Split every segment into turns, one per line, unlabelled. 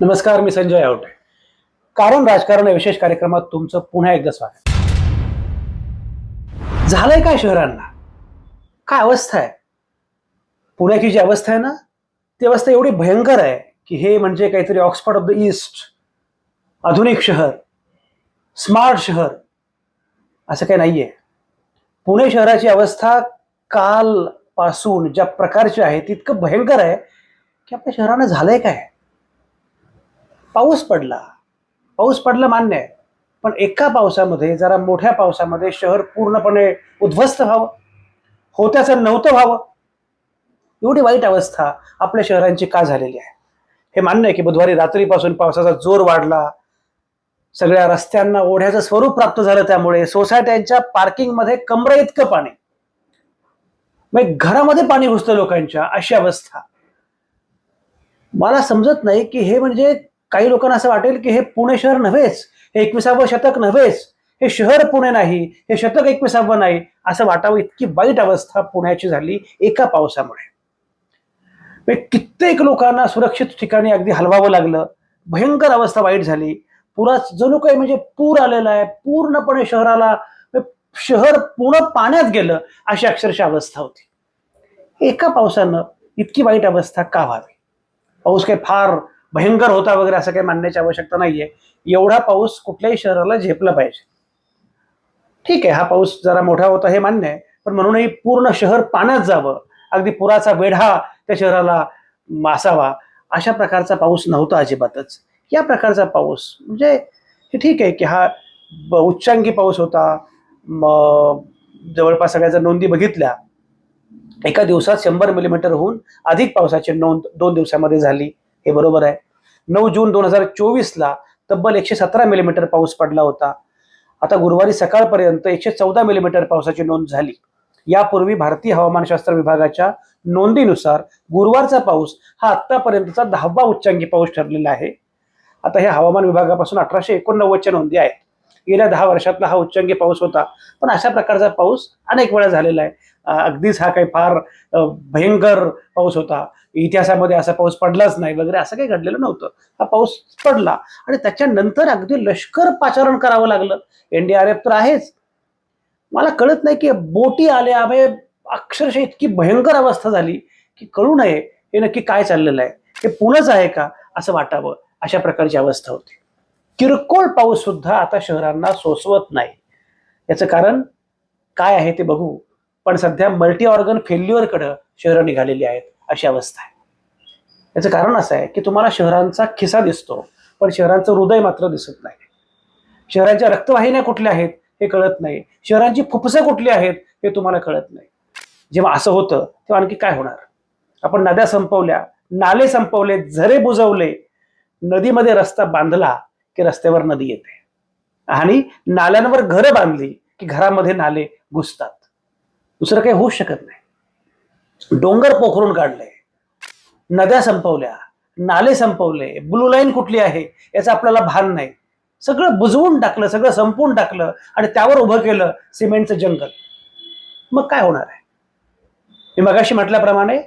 नमस्कार मी संजय आवटे. कारण राजकारण या विशेष कार्यक्रमात तुमचं पुन्हा एकदा स्वागत. झालंय काय शहरांना? काय अवस्था आहे? पुण्याची जी अवस्था आहे ना ती अवस्था एवढी भयंकर आहे की हे म्हणजे काहीतरी ऑक्सफर्ड ऑफ द ईस्ट आधुनिक शहर स्मार्ट शहर असं काही नाहीये. पुणे शहराची अवस्था कालपासून ज्या प्रकारची आहे ती इतकं भयंकर आहे की आपल्या शहरानं झालंय काय? पाऊस पडला. पाऊस पडलं मान्य आहे. पण एका पावसामध्ये जरा मोठ्या पावसामध्ये शहर पूर्णपणे उद्ध्वस्त व्हावं. होत्याचं नव्हतं व्हावं. एवढी वाईट अवस्था आपल्या शहरांची का झालेली आहे? हे मान्य आहे की बुधवारी रात्रीपासून पावसाचा जोर वाढला. सगळ्या रस्त्यांना ओढ्याचं स्वरूप प्राप्त झालं त्यामुळे सोसायट्यांच्या पार्किंगमध्ये कमरे इतकं पाणी. मग घरामध्ये पाणी घुसतं लोकांच्या अशी अवस्था. मला समजत नाही की हे म्हणजे काही लोकांना असं वाटेल की हे पुणे शहर नव्हेच हे एकविसावं शतक नव्हेच हे शहर पुणे नाही हे शतक एकविसावं नाही असं वाटावं इतकी वाईट अवस्था पुण्याची झाली एका पावसामुळे. म्हणजे कित्येक लोकांना सुरक्षित ठिकाणी अगदी हलवावं लागलं भयंकर अवस्था वाईट झाली. पुरा जणू काही म्हणजे पूर आलेला आहे पूर्णपणे शहराला म्हणजे शहर पूर्ण पाण्यात गेलं अशी अक्षरशः अवस्था होती. एका पावसानं इतकी वाईट अवस्था का व्हावी? पाऊस काही फार भयंकर होता वगैरे असं काही मानण्याची आवश्यकता नाहीये. एवढा पाऊस कुठल्याही शहराला झेपला पाहिजे. ठीक आहे हा पाऊस जरा मोठा होता हे मान्य आहे पण म्हणूनही पूर्ण शहर पाण्यात जावं. अगदी पुराचा वेढा त्या शहराला मासावा. अशा प्रकारचा पाऊस नव्हता अजिबातच. या प्रकारचा पाऊस म्हणजे हे ठीक आहे की हा ब- उच्चांकी पाऊस होता. म- जवळपास सगळ्याच्या नोंदी बघितल्या. एका दिवसात शंभर मिलीमीटरहून अधिक पावसाची नोंद दोन दिवसामध्ये झाली. हे बरोबर आहे. नऊ जून दोन हजार चोवीसला तब्बल एकशे सतरा मिलीमीटर पाऊस पडला होता. आता गुरुवारी सकाळपर्यंत एकशे चौदा मिलीमीटर पावसाची नोंद झाली. यापूर्वी भारतीय हवामानशास्त्र विभागाच्या नोंदीनुसार गुरुवारचा पाऊस हा आत्तापर्यंतचा दहावा उच्चांकी पाऊस ठरलेला आहे. आता हे हवामान विभागापासून अठराशे एकोणनव्वदच्या नोंदी आहेत. गेल्या दहा वर्षातला हा उच्चांकी पाऊस होता. पण अशा प्रकारचा पाऊस अनेक वेळा झालेला आहे. अगदीच हा काही फार भयंकर पाऊस होता. इतिहासामध्ये असा पाऊस पडलाच नाही वगैरे असं काही घडलेलं नव्हतं. हा पाऊस पडला आणि त्याच्यानंतर अगदी लष्कर पाचारण करावं लागलं. एनडीआरएफ तर आहेच. मला कळत नाही की बोटी आल्या म्हणजे अक्षरशः इतकी भयंकर अवस्था झाली की कळू नये हे नक्की काय चाललेलं आहे. हे पुणंच आहे का असं वाटावं अशा प्रकारची अवस्था होती. किरकोळ पाऊस सुद्धा आता शहरांना सोसवत नाही. याचं कारण काय आहे ते बघू. पण सध्या मल्टी ऑर्गन फेल्युअरकडं शहरं निघालेली आहेत अशी अवस्था आहे. याचं कारण असं आहे की तुम्हाला शहरांचा खिसा दिसतो पण शहरांचं हृदय मात्र दिसत नाही. शहरांच्या रक्तवाहिन्या कुठल्या आहेत हे कळत नाही. शहरांची फुफ्फुसं कुठली आहेत हे तुम्हाला कळत नाही. जेव्हा असं होतं तेव्हा आणखी काय होणार? आपण नद्या संपवल्या नाले संपवले झरे बुजवले नदीमध्ये रस्ता बांधला की रस्त्यावर नदी येते. आणि नाल्यांवर घरं बांधली की घरामध्ये नाले घुसतात. दुसरं काही होऊ शकत नाही. डोंगर पोखरून काढले. नद्या संपवल्या. नाले संपवले. ब्लू लाईन कुठली आहे? याचं आपल्याला भान नाही. सगळं बुजवून टाकलं सगळं संपवून टाकलं आणि त्यावर उभं केलं सिमेंटचं जंगल. मग काय होणार आहे? मी मगाशी म्हटल्याप्रमाणे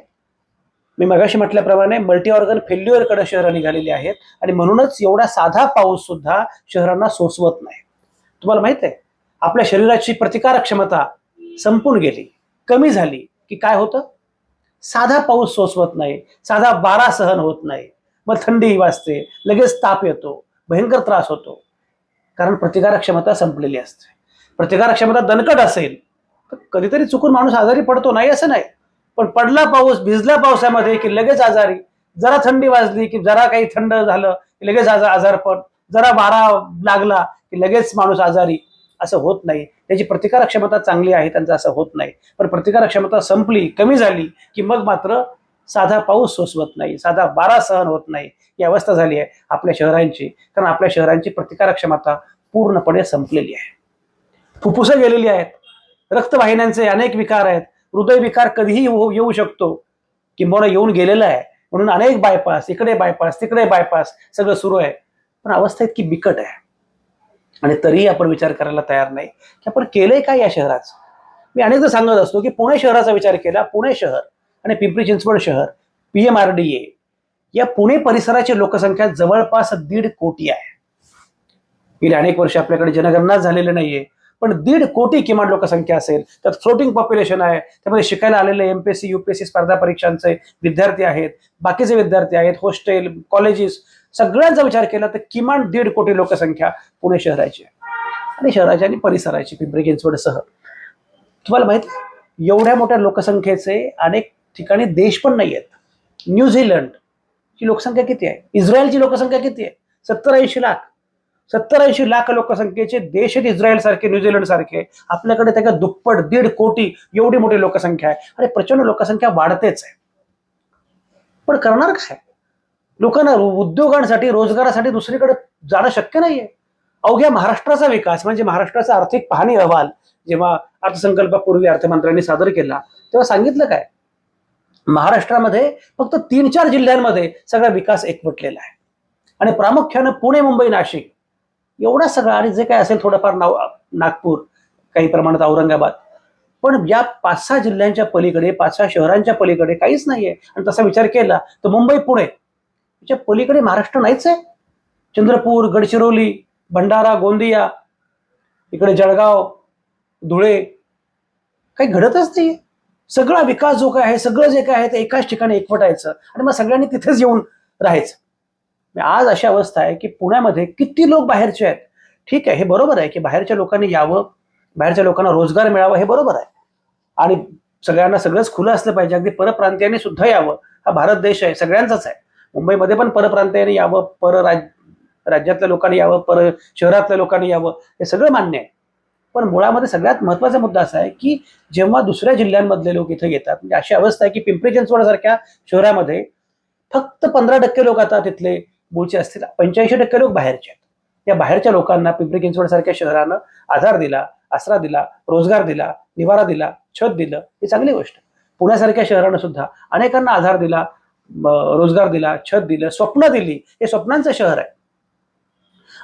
मी मगाशी म्हटल्याप्रमाणे मल्टी ऑर्गन फेल्युअरकडे शहरं निघालेली आहेत आणि म्हणूनच एवढा साधा पाऊस सुद्धा शहरांना सोसवत नाही. तुम्हाला माहीत आहे? आपल्या शरीराची प्रतिकारक क्षमता संपून गेली कमी झाली की काय होतं? साधा पाऊस सोसवत नाही साधा बारा सहन होत नाही. मग थंडी वाजते लगेच ताप येतो भयंकर त्रास होतो. कारण प्रतिकारक क्षमता संपलेली असते. प्रतिकारक क्षमता दणकट असेल तर कधीतरी चुकून माणूस आजारी पडतो नाही असं नाही. पण पडला पाऊस भिजला पावसामध्ये की लगेच आजारी. जरा थंडी वाजली की जरा काही थंड झालं की लगेच आजार आजारपण जरा वारा लागला की लगेच माणूस आजारी. असं होत नाही. त्याची प्रतिकार क्षमता चांगली आहे त्यांचं असं होत नाही. पण प्रतिकार क्षमता संपली कमी झाली की मग मात्र साधा पाऊस सोसवत नाही. साधा वारा सहन होत नाही. ही अवस्था झाली आहे आपल्या शहरांची. कारण आपल्या शहरांची प्रतिकार क्षमता पूर्णपणे संपलेली आहे. फुफ्फुसं गेलेली आहेत. रक्तवाहिन्यांचे अनेक विकार आहेत. हृदयविकार कधीही येऊ येऊ शकतो. किंबहुना येऊन गेलेला आहे. म्हणून अनेक बायपास इकडे बायपास तिकडे बायपास सगळं सुरू आहे. पण अवस्था इतकी बिकट आहे. आणि तरीही आपण विचार करायला तयार नाही. की आपण केलंय काय या शहराचं? मी अनेकदा सांगत असतो की पुणे शहराचा विचार केला पुणे शहर आणि पिंपरी चिंचवड शहर P M R D A या पुणे परिसराची लोकसंख्या जवळपास दीड कोटी आहे. गेली अनेक वर्ष आपल्याकडे जनगणनाच झालेली नाहीये. पण दीड कोटी किमान लोकसंख्या असेल. त्यात फ्लोटिंग पॉप्युलेशन आहे. त्यामध्ये शिकायला आलेले एमपीएससी युपीएससी स्पर्धा परीक्षांचे विद्यार्थी आहेत. बाकीचे विद्यार्थी आहेत हॉस्टेल कॉलेजेस सगळ्यांचा विचार केला तर किमान दीड कोटी लोकसंख्या पुणे शहराची आहे. आणि शहराची आणि परिसराची पिंपरी चिंचवडसह. तुम्हाला माहिती एवढ्या मोठ्या लोकसंख्येचे अनेक ठिकाणी देश पण नाही आहेत. न्यूझीलंड ची लोकसंख्या किती आहे? इस्रायलची लोकसंख्या किती आहे? सत्तर ऐंशी लाख. सत्तर ऐंशी लाख लोकसंख्येचे देश इस्रायल सारखे न्यूझीलंड सारखे आपल्याकडे त्याच्या दुप्पट दीड कोटी एवढी मोठी लोकसंख्या आहे. आणि प्रचंड लोकसंख्या वाढतेच आहे. पण करणार काय? लोकांना उद्योगांसाठी रोजगारासाठी दुसरीकडे जाणं शक्य नाहीये. अवघ्या महाराष्ट्राचा विकास म्हणजे महाराष्ट्राचा आर्थिक पाहणी अहवाल जेव्हा अर्थसंकल्पापूर्वी अर्थमंत्र्यांनी सादर केला तेव्हा सांगितलं काय? महाराष्ट्रामध्ये फक्त तीन चार जिल्ह्यांमध्ये सगळा विकास एकवटलेला आहे. आणि प्रामुख्यानं पुणे मुंबई नाशिक एवढा सगळा आणि जे काय असेल थोडंफार नाव नागपूर काही प्रमाणात औरंगाबाद. पण या पाच सहा जिल्ह्यांच्या पलीकडे पाच सहा शहरांच्या पलीकडे काहीच नाहीये. आणि तसा विचार केला तर मुंबई पुणे. याच्या पलीकडे महाराष्ट्र नाहीच आहे. चंद्रपूर गडचिरोली भंडारा गोंदिया इकडे जळगाव धुळे काही घडतच नाही सगळा विकास जो काय आहे सगळं जे काय आहे ते एकाच ठिकाणी एकवटायचं. आणि मग सगळ्यांनी तिथेच येऊन राहायचं. आज अशी अवस्था आहे की पुण्यामध्ये किती लोक बाहेरचे आहेत? ठीक आहे हे बरोबर आहे की बाहेरच्या लोकांनी यावं बाहेरच्या लोकांना रोजगार मिळावा हे बरोबर आहे. आणि सगळ्यांना सगळंच खुलं असलं पाहिजे अगदी परप्रांतीयांनी सुद्धा यावं. हा भारत देश आहे सगळ्यांचाच आहे. मुंबईमध्ये पण परप्रांतीयांनी यावं पर राज राज्यातल्या लोकांनी यावं पर शहरातल्या लोकांनी यावं हे सगळं मान्य आहे. पण मुळामध्ये सगळ्यात महत्त्वाचा मुद्दा असा आहे की जेव्हा दुसऱ्या जिल्ह्यांमधले लोक इथे येतात म्हणजे अशी अवस्था आहे की पिंपरी चिंचवड सारख्या शहरामध्ये फक्त पंधरा टक्के लोक आता तिथले मूळचे असतील पंच्याऐंशी टक्के लोक बाहेरचे आहेत. या बाहेरच्या लोकांना पिंपरी चिंचवड सारख्या शहरानं आधार दिला आसरा दिला रोजगार दिला निवारा दिला छत दिलं ही चांगली गोष्ट आहे. पुण्यासारख्या शहरानं सुद्धा अनेकांना आधार दिला रोजगार दिला छत दिलं स्वप्न दिली हे स्वप्नांचं शहर आहे.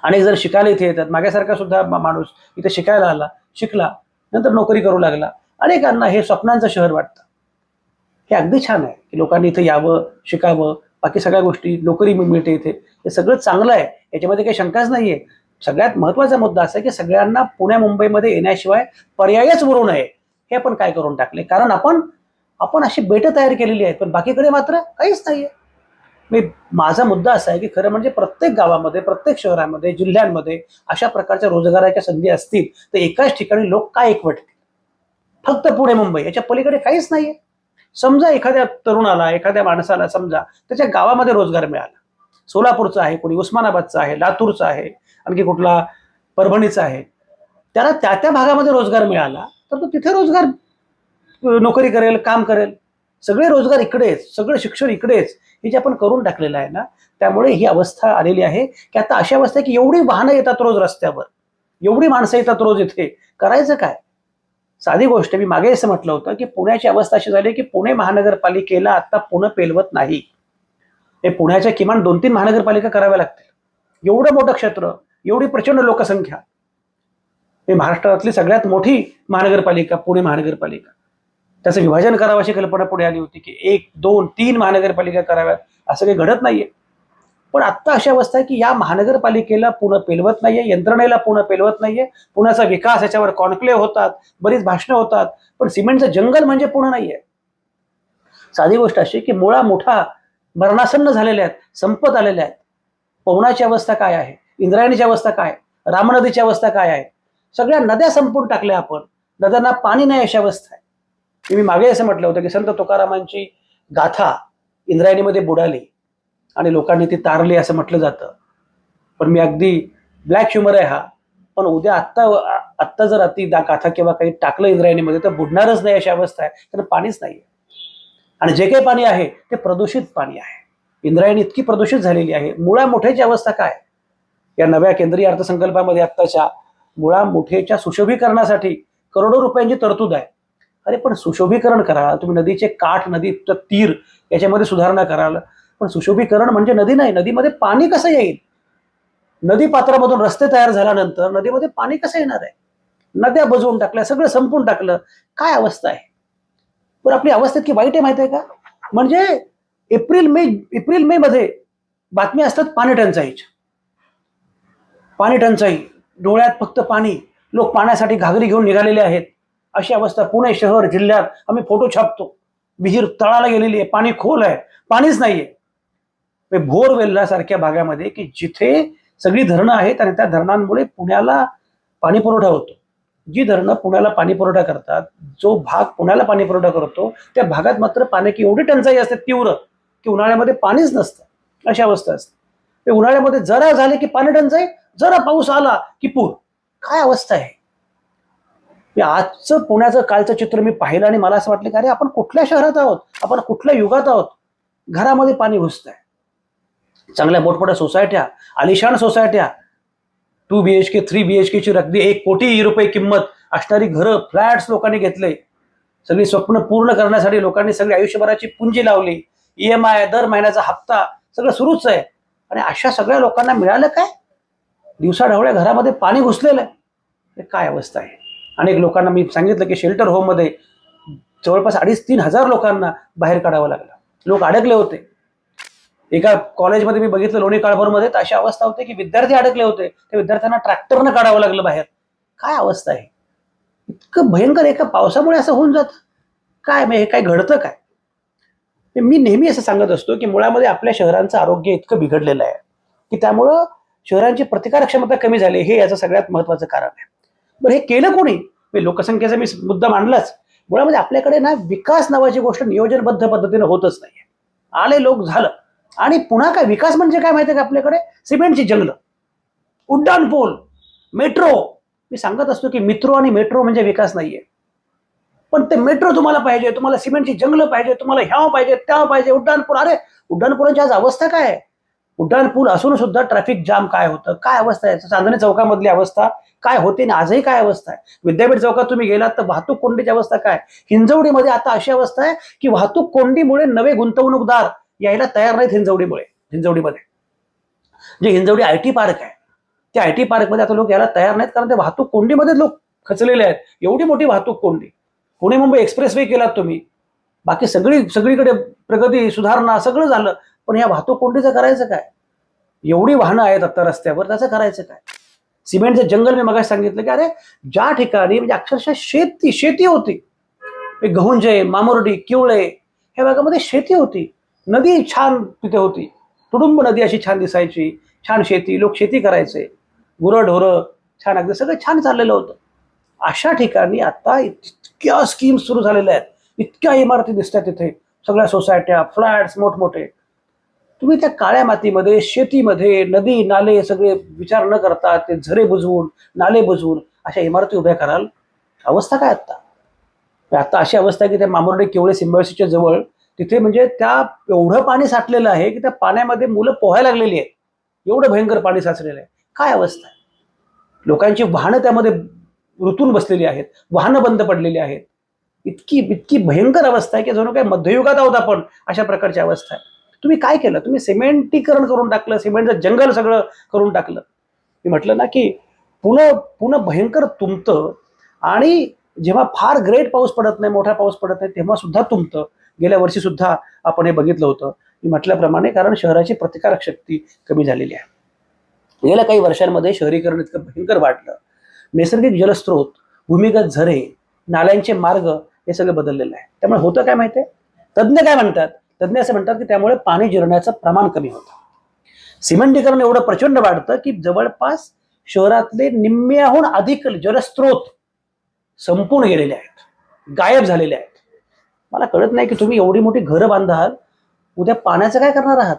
अनेक जर शिकायला इथे येतात. माग्यासारखा सुद्धा माणूस इथे शिकायला आला शिकला नंतर नोकरी करू लागला. अनेकांना हे स्वप्नांचं शहर वाटतं. हे अगदी छान आहे की लोकांनी इथं यावं शिकावं बाकी सगळ्या गोष्टी नोकरी मिळते इथे. हे सगळं चांगलं आहे. याच्यामध्ये काही शंकाच नाहीये. सगळ्यात महत्त्वाचा मुद्दा असा आहे की सगळ्यांना पुण्या मुंबईमध्ये येण्याशिवाय पर्यायच उरू नये हे आपण काय करून टाकले? कारण आपण आपण अशी बेटं तयार केलेली आहेत पण बाकीकडे मात्र काहीच नाहीये. मी माझा मुद्दा असा आहे की खरं म्हणजे प्रत्येक गावामध्ये प्रत्येक शहरामध्ये जिल्ह्यांमध्ये अशा प्रकारच्या रोजगाराच्या संधी असतील तर एकाच ठिकाणी लोक काय एकवटतील? फक्त पुणे मुंबई. याच्या पलीकडे काहीच नाहीये. समजा एखाद्या तरुणाला एखाद्या माणसाला समजा त्याच्या गावामध्ये रोजगार मिळाला. सोलापूरचा आहे कोणी उस्मानाबादचा आहे लातूरचा आहे आणखी कुठला परभणीचा आहे. त्याला त्या त्या भागामध्ये रोजगार मिळाला तर तो तिथे रोजगार नोकरी करेल काम करेल. सगळे रोजगार इकडेच सगळं शिक्षण इकडेच हे जे आपण करून टाकलेलं आहे ना त्यामुळे ही अवस्था आलेली आहे. की आता अशी अवस्था आहे की एवढी वाहनं येतात रोज रस्त्यावर. एवढी माणसं येतात रोज इथे. करायचं काय? साधी गोष्ट मी मागे असं म्हटलं होतं की पुण्याची अवस्था अशी झाली की पुणे महानगरपालिकेला आता पुणे पेलवत नाही. हे पुण्याच्या किमान दोन तीन महानगरपालिका कराव्या लागतील. एवढं मोठं क्षेत्र एवढी प्रचंड लोकसंख्या. हे महाराष्ट्रातली सगळ्यात मोठी महानगरपालिका पुणे महानगरपालिका. त्याचं विभाजन करावं अशी कल्पना पुढे आली होती की एक दोन तीन महानगरपालिका कराव्यात. असं काही घडत नाहीये. पण आत्ता अशी अवस्था आहे की या महानगरपालिकेला पुणे पेलवत नाहीये यंत्रणेला पुणे पेलवत नाहीये. पुण्याचा विकास याच्यावर कॉन्क्लेव्ह होतात बरीच भाषणं होतात पण सिमेंटचं जंगल म्हणजे पुणे नाहीये. साधी गोष्ट अशी की मुळा मोठा मरणासन्न झालेल्या आहेत संपत आलेल्या आहेत. पवनाची अवस्था काय आहे? इंद्रायणीची अवस्था काय? आहे? रामनदीची अवस्था काय आहे? सगळ्या नद्या संपून टाकल्या आपण. नद्यांना पाणी नाही अशी अवस्था आहे. मी मागे असं म्हटलं होतं की संत तुकारामांची गाथा इंद्रायणीमध्ये बुडाली. आणि लोकांनी ती तारली असं म्हटलं जातं. पण मी अगदी ब्लॅक ह्युमर आहे हा. पण उद्या आत्ता आत्ता जर अति दा गाथा किंवा काही टाकलं इंद्रायणीमध्ये तर बुडणारच नाही अशी अवस्था आहे. कारण पाणीच नाही आणि जे काही पाणी आहे ते प्रदूषित पाणी आहे. इंद्रायणी इतकी प्रदूषित झालेली आहे. मुळा मोठ्याची अवस्था काय? या नव्या केंद्रीय अर्थसंकल्पामध्ये आत्ताच्या मुळा मोठेच्या सुशोभीकरणासाठी करोडो रुपयांची तरतूद आहे. अरे पण सुशोभीकरण करा. तुम्ही नदीचे काठ नदीचं तीर याच्यामध्ये सुधारणा कराल. पण सुशोभीकरण म्हणजे नदी नाही. नदीमध्ये पाणी कसं येईल? नदी पात्रामधून रस्ते तयार झाल्यानंतर नदीमध्ये पाणी कसं येणार आहे? नद्या बजवून टाकल्या सगळं संपून टाकलं. काय अवस्था आहे? पण आपली अवस्था इतकी वाईट आहे माहिती आहे का? म्हणजे एप्रिल मे एप्रिल मे मध्ये बातम्या असतात पाणी टंचाईच्या. पाणी टंचाई. डोळ्यात फक्त पाणी. लोक पाण्यासाठी घागरी घेऊन निघालेले आहेत. अशी अवस्था पुणे शहर जिल्ह्यात. आम्ही फोटो छापतो. विहीर तळाला गेलेली आहे. पाणी खोल आहे. पाणीच नाहीये. म्हणजे भोरवेल्ला सारख्या भागामध्ये की जिथे सगळी धरणं आहेत आणि त्या धरणांमुळे पुण्याला पाणी पुरवठा होतो. जी धरणं पुण्याला पाणी पुरवठा करतात जो भाग पुण्याला पाणी पुरवठा करतो त्या भागात मात्र पाण्याची एवढी टंचाई असते तीव्र की उन्हाळ्यामध्ये पाणीच नसतं. अशी अवस्था असते. म्हणजे उन्हाळ्यामध्ये जरा झाले की पाणी टंचाई जरा पाऊस आला की पूर. काय अवस्था आहे? म्हणजे आजचं पुण्याचं कालचं चित्र मी पाहिलं आणि मला असं वाटलं की अरे आपण कुठल्या शहरात आहोत? आपण कुठल्या युगात आहोत? घरामध्ये पाणी घुसतंय. चांगल्या मोठमोठ्या सोसायट्या आलिशान सोसायट्या. Two B H K three B H केची अगदी एक कोटी रुपये किंमत असणारी घरं फ्लॅट्स लोकांनी घेतले. सगळी स्वप्न पूर्ण करण्यासाठी लोकांनी सगळी आयुष्यभराची पुंजी लावली. ई एम आय दर महिन्याचा हप्ता सगळं सुरूच आहे. आणि अशा सगळ्या लोकांना मिळालं काय? दिवसाढवळ्या घरामध्ये पाणी घुसलेलं आहे. काय अवस्था आहे? अनेक लोकांना मी सांगितलं की शेल्टर होममध्ये जवळपास अडीच तीन हजार लोकांना बाहेर काढावं लागलं. लोक अडकले होते. एका कॉलेजमध्ये मी बघितलं लोणी काळभरमध्ये तर अशी अवस्था होती की विद्यार्थी अडकले होते. त्या विद्यार्थ्यांना ट्रॅक्टरनं काढावं लागलं बाहेर. काय अवस्था आहे? इतकं भयंकर एका पावसामुळे असं होऊन जातं. काय हे काय घडतं काय? मी नेहमी असं सांगत असतो की मुळामध्ये आपल्या शहरांचं आरोग्य इतकं बिघडलेलं आहे की त्यामुळं शहरांची प्रतिकार क्षमता कमी झाली हे याचं सगळ्यात महत्वाचं कारण आहे. बरं हे केलं कोणी? लोकसंख्येचा मी मुद्दा मांडलाच. मुळामध्ये आपल्याकडे ना विकास नावाची गोष्ट नियोजनबद्ध पद्धतीने होतच नाहीये. आले लोक झालं. आणि पुन्हा काय विकास म्हणजे काय माहिती का आपल्याकडे? सिमेंटची जंगलं. उड्डाण पोल मेट्रो. मी सांगत असतो की मित्रो आणि मेट्रो म्हणजे विकास नाहीये. पण ते मेट्रो तुम्हाला पाहिजे तुम्हाला सिमेंटची जंगलं पाहिजे तुम्हाला ह्याव पाहिजे त्या पाहिजे उड्डाणपूल अरे उड्डाणपुलांची आज अवस्था काय आहे? उड्डाणपूल असून सुद्धा ट्रॅफिक जाम काय होतं? काय अवस्था आहे? चांदणी चौकामधली अवस्था काय होते आणि आजही काय अवस्था आहे? विद्यापीठ चौकात तुम्ही गेलात तर वाहतूक कोंडीची अवस्था काय? हिंजवडीमध्ये आता अशी अवस्था आहे की वाहतूक कोंडीमुळे नवे गुंतवणूकदार यायला तयार नाहीत हिंजवडीमुळे हिंजवडीमध्ये. जे हिंजवडी आय टी पार्क आहे त्या आय टी पार्कमध्ये आता लोक यायला तयार नाहीत कारण ते वाहतूक कोंडीमध्ये लोक खचलेले आहेत. एवढी मोठी वाहतूक कोंडी. पुणे मुंबई एक्सप्रेस वे केलात तुम्ही. बाकी सगळी सगळीकडे प्रगती सुधारणा सगळं झालं. पण या वाहतूक कोंडीचं करायचं काय? एवढी वाहनं आहेत आता रस्त्यावर त्याचं करायचं काय? सिमेंटचं जंगल मी मगाशी सांगितलं की अरे ज्या ठिकाणी म्हणजे अक्षरशः शेती शेती होती. गहुंजे मामुर्डी किवळे ह्या भागामध्ये शेती होती. नदी छान तिथे होती. तुडुंब नदी अशी छान दिसायची छान शेती लोक शेती करायचे. गुरंढोरं छान अगदी सगळं छान चाललेलं होतं. अशा ठिकाणी आता इतक्या स्कीम्स सुरू झालेल्या आहेत. इतक्या इमारती दिसतात तिथे. सगळ्या सोसायट्या फ्लॅट्स मोठमोठे. तुम्ही त्या काळ्या मातीमध्ये शेतीमध्ये नदी नाले सगळे विचार न करता ते झरे बुजवून नाले बुजवून अशा इमारती उभ्या कराल. अवस्था काय आत्ता आता अशी अवस्था आहे की त्या मामुर्डे केवळे सिम्बायोसीच्या जवळ तिथे म्हणजे त्या एवढं पाणी साठलेलं आहे की त्या पाण्यामध्ये मुलं पोहायला लागलेली आहेत. एवढं भयंकर पाणी साचलेलं आहे. काय अवस्था आहे? लोकांची वाहनं त्यामध्ये ऋतून बसलेली आहेत. वाहनं बंद पडलेली आहेत. इतकी इतकी भयंकर अवस्था आहे की जणू काय मध्ययुगात आहोत आपण अशा प्रकारची अवस्था आहे. तुम्ही काय केलं? तुम्ही सिमेंटीकरण करून टाकलं सिमेंटचं जंगल सगळं करून टाकलं. मी म्हटलं ना की पुन्हा पुन्हा भयंकर तुमतं आणि जेव्हा फार ग्रेट पाऊस पडत नाही मोठा पाऊस पडत नाही तेव्हा सुद्धा तुमतं. गेल्या वर्षी सुद्धा आपण हे बघितलं होतं. मी म्हटल्याप्रमाणे कारण शहराची प्रतिकारक शक्ती कमी झालेली आहे. गेल्या काही वर्षांमध्ये शहरीकरण इतकं भयंकर वाढलं. नैसर्गिक जलस्रोत भूमिगत झरे नाल्यांचे मार्ग हे सगळं बदललेलं आहे. त्यामुळे होतं काय माहिती आहे? तज्ज्ञ काय म्हणतात? तज्ज्ञ असं म्हणतात की त्यामुळे पाणी जिरण्याचं प्रमाण कमी होतं. सिमेंटीकरण एवढं प्रचंड वाढतं की जवळपास शहरातले निम्म्याहून अधिक जलस्रोत संपून गेलेले आहेत. गायब झालेले आहेत. मला कळत नाही की तुम्ही एवढी मोठी घरं बांधाल उद्या पाण्याचं काय करणार आहात?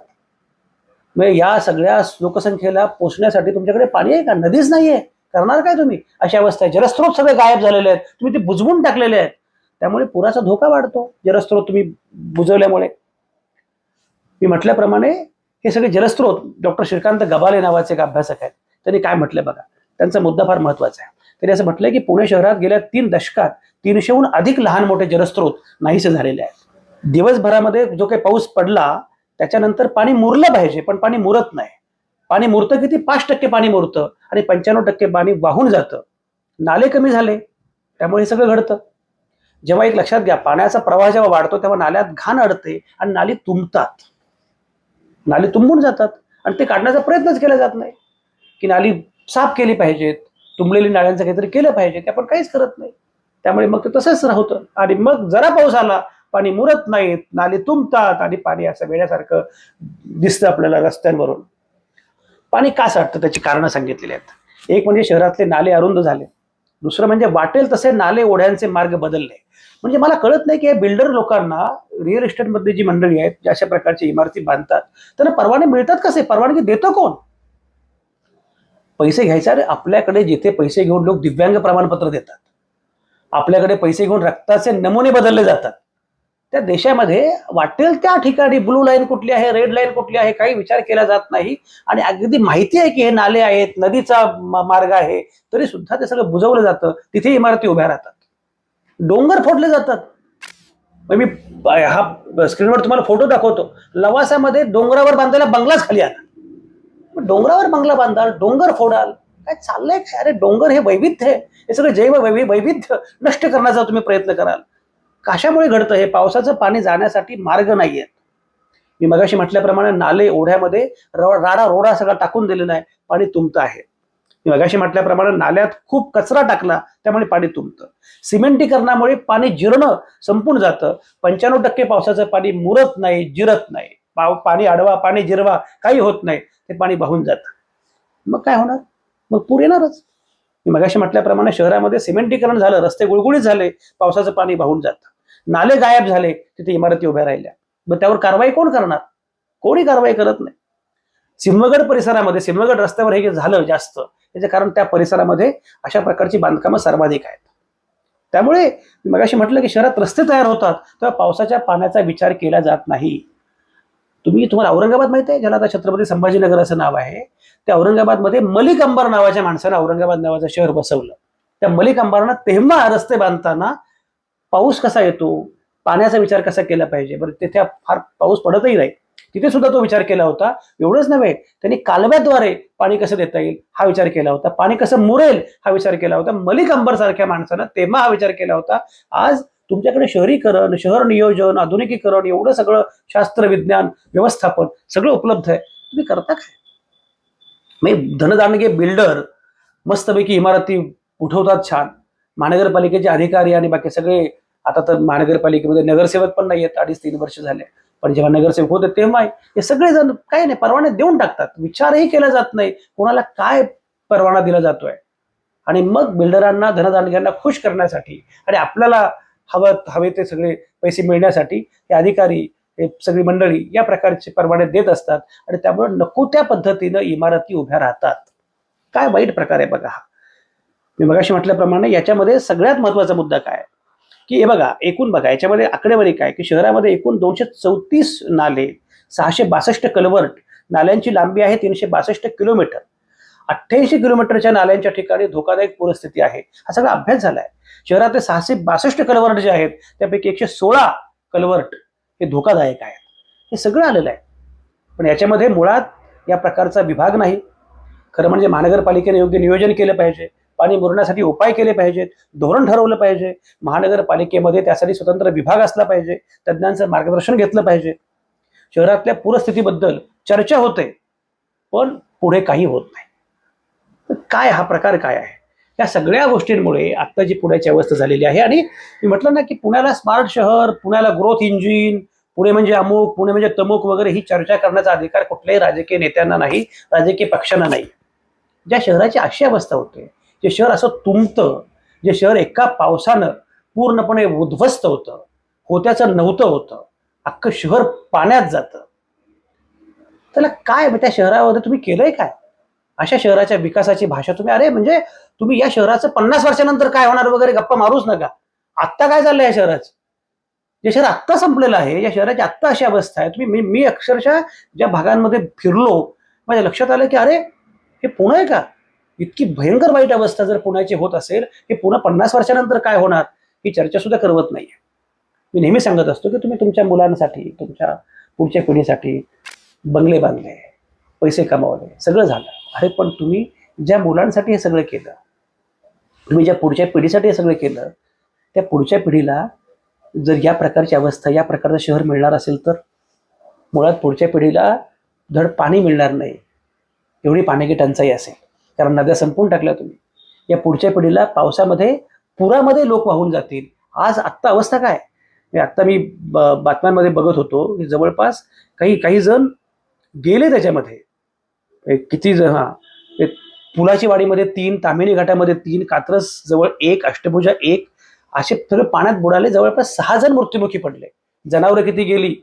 म्हणजे या सगळ्या लोकसंख्येला पोचण्यासाठी तुमच्याकडे पाणी आहे का? नदीच नाही आहे करणार काय तुम्ही? अशी अवस्था आहे. जलस्रोत सगळे गायब झालेले आहेत. तुम्ही ते बुजवून टाकलेले आहेत. त्यामुळे पुराचा धोका वाढतो. जलस्रोत तुम्ही बुजवल्यामुळे. मी म्हटल्याप्रमाणे हे सगळे जलस्रोत डॉक्टर श्रीकांत गबाले नावाचे एक अभ्यासक आहेत. त्यांनी काय म्हटलं बघा? त्यांचा मुद्दा फार महत्त्वाचा आहे. तरी असं म्हटलंय की पुणे शहरात गेल्या तीन दशकात तीनशेहून अधिक लहान मोठे जलस्रोत नाहीसे झालेले आहेत. दिवसभरामध्ये जो काही पाऊस पडला त्याच्यानंतर पाणी मुरलं पाहिजे पण पाणी मुरत नाही. पाणी मुरतं किती? पाच टक्के पाणी मुरतं आणि पंच्याण्णव टक्के पाणी वाहून जातं. नाले कमी झाले त्यामुळे हे सगळं घडतं. जेव्हा एक लक्षात घ्या पाण्याचा प्रवाह जेव्हा वाढतो तेव्हा नाल्यात घाण अडते आणि नाली तुंबतात. नाली तुंबून जातात आणि ते काढण्याचा प्रयत्नच केला जात नाही. की नाली साफ केली पाहिजेत तुंबलेली नाळ्यांचं काहीतरी केलं पाहिजे ते आपण काहीच करत नाही. त्यामुळे मग ते तसंच राहतं. आणि मग जरा पाऊस आला पाणी मुरत नाहीत नाली तुंबतात आणि पाणी असं वेड्यासारखं दिसतं आपल्याला रस्त्यांवरून. पाणी का साठतं? त्याची कारणं सांगितलेली आहेत. एक म्हणजे शहरातले नाले अरुंद झाले. दुसरं म्हणजे वाटेल तसे नाले ओढ्यांचे मार्ग बदलले. म्हणजे मला कळत नाही की बिल्डर लोकांना रिअल इस्टेटमधली जी मंडळी आहेत ज्या अशा प्रकारची इमारती बांधतात त्यांना परवाने मिळतात कसे परवानगी देतो कोण? पैसे घ्यायचे अरे आपल्याकडे जिथे पैसे घेऊन लोक दिव्यांग प्रमाणपत्र देतात आपल्याकडे पैसे घेऊन रक्ताचे नमुने बदलले जातात. त्या देशामध्ये वाटेल त्या ठिकाणी ब्लू लाईन कुठली आहे रेड लाईन कुठली आहे काही विचार केला जात नाही. आणि अगदी माहिती आहे की हे नाले आहेत नदीचा मार्ग आहे तरी सुद्धा ते सगळं बुजवलं जातं. तिथे इमारती उभ्या राहतात. डोंगर फोडले जातात. मग मी हा स्क्रीनवर तुम्हाला फोटो दाखवतो. लवासामध्ये डोंगरावर बांधायला बंगलाच खाली आला डोंगरावर बंगला बांधाल डोंगर फोडाल. काय चाललंय काय? अरे डोंगर हे वैविध्य आहे. हे सगळं जैव वैवि वैविध्य नष्ट करण्याचा तुम्ही प्रयत्न कराल. कशामुळे घडतं हे? पावसाचं पाणी जाण्यासाठी मार्ग नाही आहेत मी मगाशी म्हटल्याप्रमाणे नाले ओढ्यामध्ये राडा रोडा सगळा टाकून दिलेला आहे. पाणी तुंबतं आहे. मी मगाशी म्हटल्याप्रमाणे नाल्यात खूप कचरा टाकला त्यामुळे पाणी तुंबतं सिमेंटीकरणामुळे पाणी जिरणं संपून जातं. पंच्याण्णव टक्के पावसाचं पाणी मुरत नाही जिरत नाही. पाणी अडवा पाणी जिरवा काही होत नाही. ते पाणी वाहून जातं. मग काय होणार? मग पूर येणारच. मी मगाशी म्हटल्याप्रमाणे शहरामध्ये सिमेंटीकरण झालं रस्ते गुळगुळीत झाले पावसाचं पाणी वाहून जातं. नाले गायब झाले तिथे इमारती उभ्या राहिल्या. मग त्यावर कारवाई कोण करणार? कोणी कारवाई करत नाही. सिंहगड परिसरामध्ये सिंहगड रस्त्यावर हे झालं जास्त. त्याचे कारण त्या परिसरामध्ये अशा प्रकारची बांधकामं सर्वाधिक आहेत. त्यामुळे मगाशी म्हटलं की शहरात रस्ते तयार होतात तेव्हा पावसाच्या पाण्याचा विचार केला जात नाही. तुम्ही तुम्हाला औरंगाबाद माहिती आहे? ज्याला आता छत्रपती संभाजीनगर असं नाव आहे त्या औरंगाबादमध्ये मलिक अंबार नावाच्या माणसानं औरंगाबाद नावाचं शहर बसवलं. त्या मलिक अंबारनं तेव्हा रस्ते बांधताना पाऊस कसा येतो पाण्याचा विचार कसा केला पाहिजे? बरं तिथे फार पाऊस पडतही नाही. तिथे सुद्धा तो विचार केला होता. एवढंच नव्हे त्यांनी कालव्याद्वारे पाणी कसं देता येईल हा विचार केला होता. पाणी कसं मुरेल हा विचार केला होता. मलिक अंबर सारख्या माणसानं तेव्हा हा विचार केला होता. आज तुमच्याकडे शहरीकरण शहर नियोजन आधुनिकीकरण एवढं सगळं शास्त्र विज्ञान व्यवस्थापन सगळं उपलब्ध आहे. तुम्ही करता काय? म्हणजे धनदानगे बिल्डर मस्तपैकी इमारती उठवतात छान. महानगरपालिकेचे अधिकारी आणि बाकी सगळे आता तर महानगरपालिकेमध्ये नगरसेवक पण नाही आहेत अडीच तीन वर्ष झाले. पण जेव्हा नगरसेवक होते तेव्हा हे सगळेजण काही नाही परवाने देऊन टाकतात. विचारही केला जात नाही कोणाला काय परवाना दिला जातोय. आणि मग बिल्डरांना धनदानग्यांना खुश करण्यासाठी आणि आपल्याला हवं हवे ते सगळे पैसे मिळण्यासाठी हे अधिकारी हे सगळी मंडळी या प्रकारचे परवाने देत असतात आणि त्यामुळे नको त्या पद्धतीनं इमारती उभ्या राहतात. काय वाईट प्रकार आहे बघा हा. मी मगाशी म्हटल्याप्रमाणे याच्यामध्ये सगळ्यात महत्त्वाचा मुद्दा काय? की हे बघा एकूण बघा याच्यामध्ये आकडेवारी काय? की शहरामध्ये एकूण दोनशे चौतीस नाले सहाशे बासष्ट कलवर्ट नाल्यांची लांबी आहे तीनशे बासष्ट किलोमीटर. अठ्ठ्याऐंशी किलोमीटरच्या नाल्यांच्या ठिकाणी धोकादायक पूरस्थिती आहे. हा सगळा अभ्यास झाला आहे शहरातले सहाशे बासष्ट कलवर्ट जे आहेत त्यापैकी एकशे सोळा कलवर्ट हे धोकादायक आहेत. हे सगळं आलेलं आहे. पण याच्यामध्ये मुळात या प्रकारचा विभाग नाही. खरं म्हणजे महानगरपालिकेने योग्य नियोजन केलं पाहिजे. पाणी मुरण्यासाठी उपाय केले पाहिजेत. धोरण ठरवलं पाहिजे. महानगरपालिकेमध्ये त्यासाठी स्वतंत्र विभाग असला पाहिजे. तज्ज्ञांचं मार्गदर्शन घेतलं पाहिजे. शहरातल्या पूरस्थितीबद्दल चर्चा होते पण पुढे काही होत नाही. काय हा प्रकार काय आहे? या सगळ्या गोष्टींमुळे आत्ता जी पुण्याची अवस्था झालेली आहे आणि मी म्हटलं ना की पुण्याला स्मार्ट शहर पुण्याला ग्रोथ इंजिन पुणे म्हणजे अमुक पुणे म्हणजे तमुक वगैरे ही चर्चा करण्याचा अधिकार कुठल्याही राजकीय नेत्यांना नाही राजकीय पक्षांना नाही. ज्या शहराची अशी अवस्था होते जे शहर असं तुंबतं जे शहर एका पावसानं पूर्णपणे उद्ध्वस्त होतं होत्याचं नव्हतं होतं अख्खं शहर पाण्यात जातं. त्याला काय त्या शहरामध्ये तुम्ही केलंय काय? अशा शहराच्या विकासाची भाषा तुम्ही अरे म्हणजे तुम्ही या शहराचं पन्नास वर्षानंतर काय होणार वगैरे गप्पा मारूच नका. आत्ता काय चाललंय या शहराचं? जे शहर आत्ता संपलेलं आहे या शहराची आत्ता अशी अवस्था आहे. तुम्ही मी मी अक्षरशः ज्या भागांमध्ये फिरलो माझ्या लक्षात आलं की अरे हे पुणे आहे का? इतकी भयंकर वाईट अवस्था जर पुण्याची होत असेल हे पुन्हा पन्नास वर्षानंतर काय होणार? ही चर्चा सुद्धा करवत नाहीये. मी नेहमी सांगत असतो की तुम्ही तुमच्या मुलांसाठी तुमच्या पुढच्या पिढीसाठी बंगले बांधले पैसे कमावले सगळं झालं. अरे पण तुम्ही ज्या मुलांसाठी हे सगळं केलं तुम्ही ज्या पुढच्या पिढीसाठी हे सगळं केलं त्या पुढच्या पिढीला जर या प्रकारची अवस्था या प्रकारचं शहर मिळणार असेल तर मुळात पुढच्या पिढीला धड पाणी मिळणार नाही. एवढी पाण्याची टंचाई असेल. कारण नद्या संपून टाकल्या तुम्ही. या पुढच्या पिढीला पावसामध्ये पुरामध्ये लोक वाहून जातील. आज आत्ता अवस्था काय? म्हणजे आत्ता मी ब- बातम्यांमध्ये बघत होतो की जवळपास काही काही जण गेले त्याच्यामध्ये. किती जण हा. पुलाची वाडीमध्ये तीन तामिनी घाटामध्ये तीन कात्रस जवळ एक अष्टभुजा एक असे सगळे पाण्यात बुडाले. जवळपास सहा जण मृत्युमुखी पडले. जनावरं किती गेली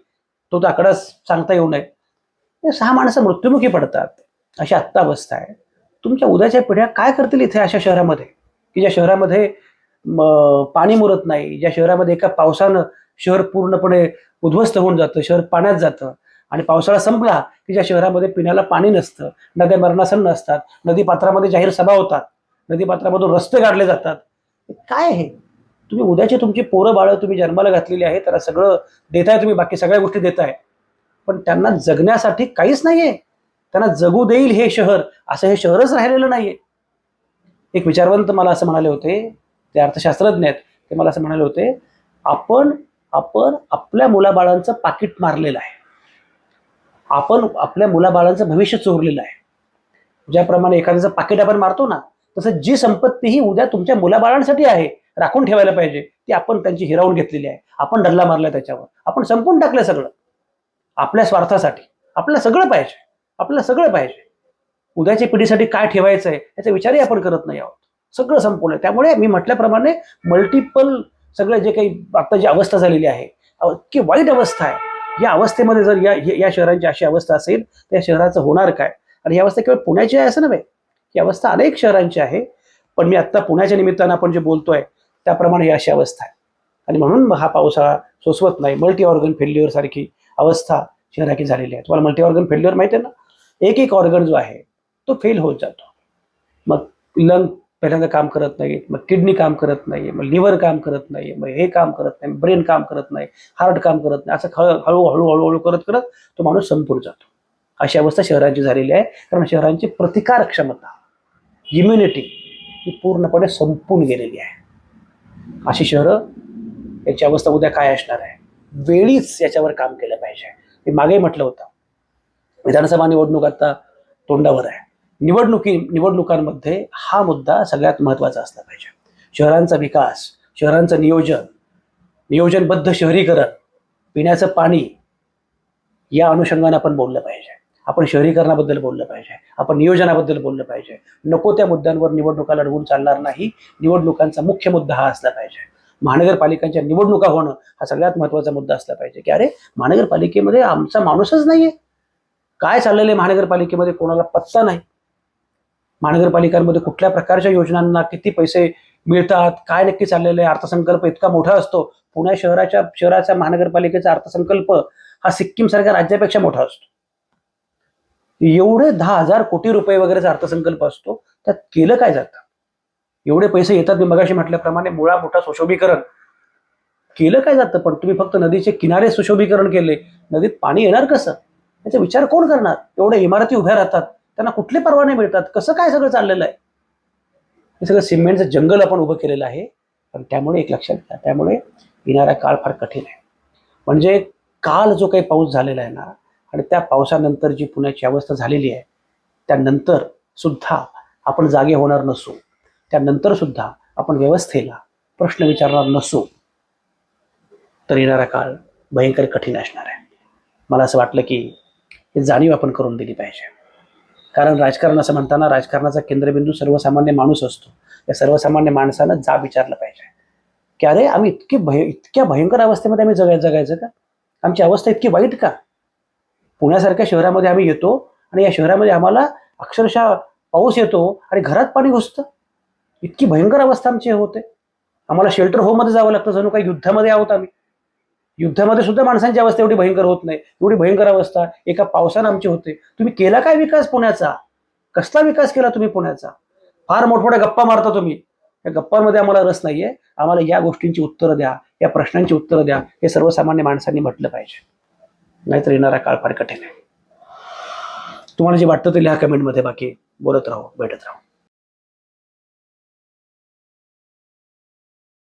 तो तर आकडा सांगता येऊ नये. सहा माणसं मृत्युमुखी पडतात. अशी आत्ता अवस्था आहे. तुमच्या उद्याच्या पिढ्या काय करतील इथे अशा शहरामध्ये? की ज्या शहरामध्ये पाणी मुरत नाही ज्या शहरामध्ये एका पावसानं शहर पूर्णपणे उद्ध्वस्त होऊन जातं शहर पाण्यात जातं आणि पावसाळा संपला की ज्या शहरामध्ये पिण्याला पाणी नसतं नद्या मरणासन नसतात नदीपात्रामध्ये जाहीर सभा होतात नदीपात्रामधून रस्ते काढले जातात. काय आहे? तुम्ही उद्याची तुमची पोरं बाळं तुम्ही जन्माला घातलेली आहे त्याला सगळं देताय तुम्ही बाकी सगळ्या गोष्टी देताय. पण त्यांना जगण्यासाठी काहीच नाहीये. त्यांना जगू देईल हे शहर असं हे शहरच राहिलेलं नाहीये. एक विचारवंत मला असं म्हणाले होते ते अर्थशास्त्रज्ञ आहेत ते मला असं म्हणाले होते आपण आपण आपल्या मुलाबाळांचं पाकिट मारलेलं आहे. आपण आपल्या मुलाबाळांचं भविष्य चोरलेलं आहे. ज्याप्रमाणे एखाद्याचं पाकिट आपण मारतो ना तसं जी संपत्ती ही उद्या तुमच्या मुलाबाळांसाठी आहे राखून ठेवायला पाहिजे ती आपण त्यांची हिरावून घेतलेली आहे. आपण डल्ला मारला त्याच्यावर. आपण संपून टाकलं सगळं. आपल्या स्वार्थासाठी. आपल्याला सगळं पाहिजे. आपल्याला सगळं पाहिजे. उद्याच्या पिढीसाठी काय ठेवायचं आहे याचा विचारही आपण करत नाही आहोत. सगळं संपवलं त्यामुळे मी म्हटल्याप्रमाणे मल्टिपल सगळं जे काही आता जी अवस्था झालेली आहे की इतकी वाईट अवस्था आहे. या अवस्थेमध्ये जर या या शहरांची अशी अवस्था असेल तर या शहराचं होणार काय? आणि ही अवस्था केवळ पुण्याची आहे असं नव्हे. ही अवस्था अनेक शहरांची आहे. पण मी आत्ता पुण्याच्या निमित्तानं आपण जे बोलतोय त्याप्रमाणे ही अशी अवस्था आहे. आणि म्हणून हा पावसाळा सोसवत नाही. मल्टी ऑर्गन फेल्युअर सारखी अवस्था शहराची झालेली आहे. तुम्हाला मल्टी ऑर्गन फेल्युअर माहिती आहे ना? एक एक ऑर्गन जो आहे तो फेल होत जातो. मग लंग पहिल्यांदा काम करत नाही मग किडनी काम करत नाही मग लिव्हर काम करत नाही मग हे काम करत नाही ब्रेन काम करत नाही हार्ट काम करत नाही असं हळू हळू हळूहळू करत करत तो माणूस संपून जातो. अशी अवस्था शहरांची झालेली आहे. कारण शहरांची प्रतिकार क्षमता इम्युनिटी ही पूर्णपणे संपून गेलेली आहे. अशी शहरं याची अवस्था उद्या काय असणार आहे? वेळीच याच्यावर काम केलं पाहिजे. मी मागे म्हटलं होतं. विधानसभा निवडणूक आता तोंडावर आहे. निवडणुकी निवडणुकांमध्ये हा मुद्दा सगळ्यात महत्त्वाचा असला पाहिजे. शहरांचा विकास शहरांचं नियोजन नियोजनबद्ध शहरीकरण पिण्याचं पाणी या अनुषंगाने आपण बोललं पाहिजे. आपण शहरीकरणाबद्दल बोललं पाहिजे. आपण नियोजनाबद्दल बोललं पाहिजे. नको त्या मुद्द्यांवर निवडणुका लढवून चालणार नाही. निवडणुकांचा मुख्य मुद्दा हा असला पाहिजे. महानगरपालिकांच्या निवडणुका होणं हा सगळ्यात महत्त्वाचा मुद्दा असला पाहिजे की अरे महानगरपालिकेमध्ये आमचा माणूसच नाहीये. काय चाललेलं आहे महानगरपालिकेमध्ये? कोणाला पत्ता नाही. महानगरपालिकांमध्ये कुठल्या प्रकारच्या योजनांना किती पैसे मिळतात काय नक्की चाललेलं आहे अर्थसंकल्प इतका मोठा असतो. पुणे शहराच्या शहराच्या महानगरपालिकेचा अर्थसंकल्प हा सिक्कीम सारख्या राज्यापेक्षा मोठा असतो. एवढे दहा हजार कोटी रुपये वगैरेचा अर्थसंकल्प असतो त्यात केलं काय जातं? एवढे पैसे येतात मी मगाशी म्हटल्याप्रमाणे मुळा मोठा सुशोभीकरण. केलं काय जातं? पण तुम्ही फक्त नदीचे किनारे सुशोभीकरण केले. नदीत पाणी येणार कसं? याचा विचार कोण करणार? एवढ्या इमारती उभ्या राहतात. त्यांना कुठले परवाने मिळतात. कसं काय सगळं चाललेलं आहे? हे सगळं सिमेंटचं जंगल आपण उभं केलेलं आहे. पण त्यामुळे एक लक्षात घ्या. त्यामुळे येणारा काळ फार कठीण आहे. म्हणजे काल जो काही पाऊस झालेला आहे ना आणि त्या पावसानंतर जी पुण्याची अवस्था झालेली आहे त्यानंतर सुद्धा आपण जागे होणार नसू. त्यानंतर सुद्धा आपण व्यवस्थेला प्रश्न विचारणार नसू. तर येणारा काळ भयंकर कठीण असणार आहे. मला असं वाटलं की ही जाणीव आपण करून दिली पाहिजे. कारण राजकारण असं म्हणताना राजकारणाचा केंद्रबिंदू सर्वसामान्य माणूस असतो. या सर्वसामान्य माणसानं जा विचारलं पाहिजे. की अरे आम्ही इतके भय इतक्या भयंकर अवस्थेमध्ये आम्ही जगाय जगायचं का? आमची अवस्था इतकी वाईट का? पुण्यासारख्या शहरामध्ये आम्ही येतो आणि या शहरामध्ये आम्हाला अक्षरशः पाऊस येतो आणि घरात पाणी घुसतं. इतकी भयंकर अवस्था आमची होते. आम्हाला शेल्टर होममध्ये जावं लागतं. जणू काही युद्धामध्ये आहोत आम्ही. युद्धामध्ये सुद्धा माणसांची अवस्था एवढी भयंकर होत नाही. एवढी भयंकर अवस्था. एका पावसानं आमची होते. तुम्ही केला काय विकास पुण्याचा? कसला विकास केला तुम्ही पुण्याचा? फार मोठमोठ्या गप्पा मारता तुम्ही. या गप्पांमध्ये आम्हाला रस नाहीये. आम्हाला या गोष्टींची उत्तरं द्या. या प्रश्नांची उत्तरं द्या. हे सर्वसामान्य माणसांनी म्हटलं पाहिजे. नाहीतर येणारा काळ फार कठीण आहे. तुम्हाला जे वाटतं ते लिहा कमेंटमध्ये. बाकी बोलत राहू. भेटत राहू.